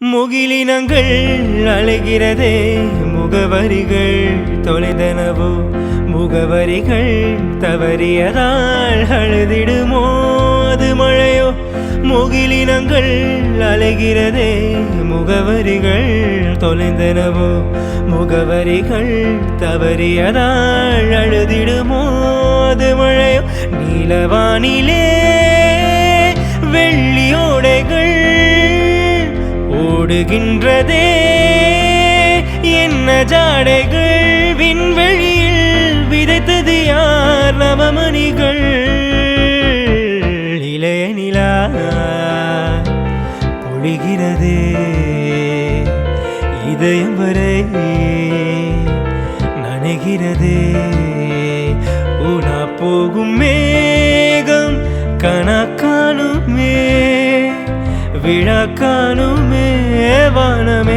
முகிலினங்கள் அழைகிறதே முகவரிகள் தொலைதனவோ? முகவரிகள் தவறியதால் அழுதிடுமோ அது மழையோ? முகிலினங்கள் அழைகிறதே முகவரிகள் தொலைந்தனவோ? முகவரிகள் தவறியதால் அழுதிடுமோ அது மழையோ? நீலவானிலே ஓடுகின்றதே என்ன ஜாடைகள் விண்வெளியில் விதைத்தது யார் நவமணிகள்? இளைய நிலா பொழிகிறது. இதயம் வரை நனைகிறது. உனா போகும் மேகம் கணக்கானும் மே விழக்கணுமே வனம்.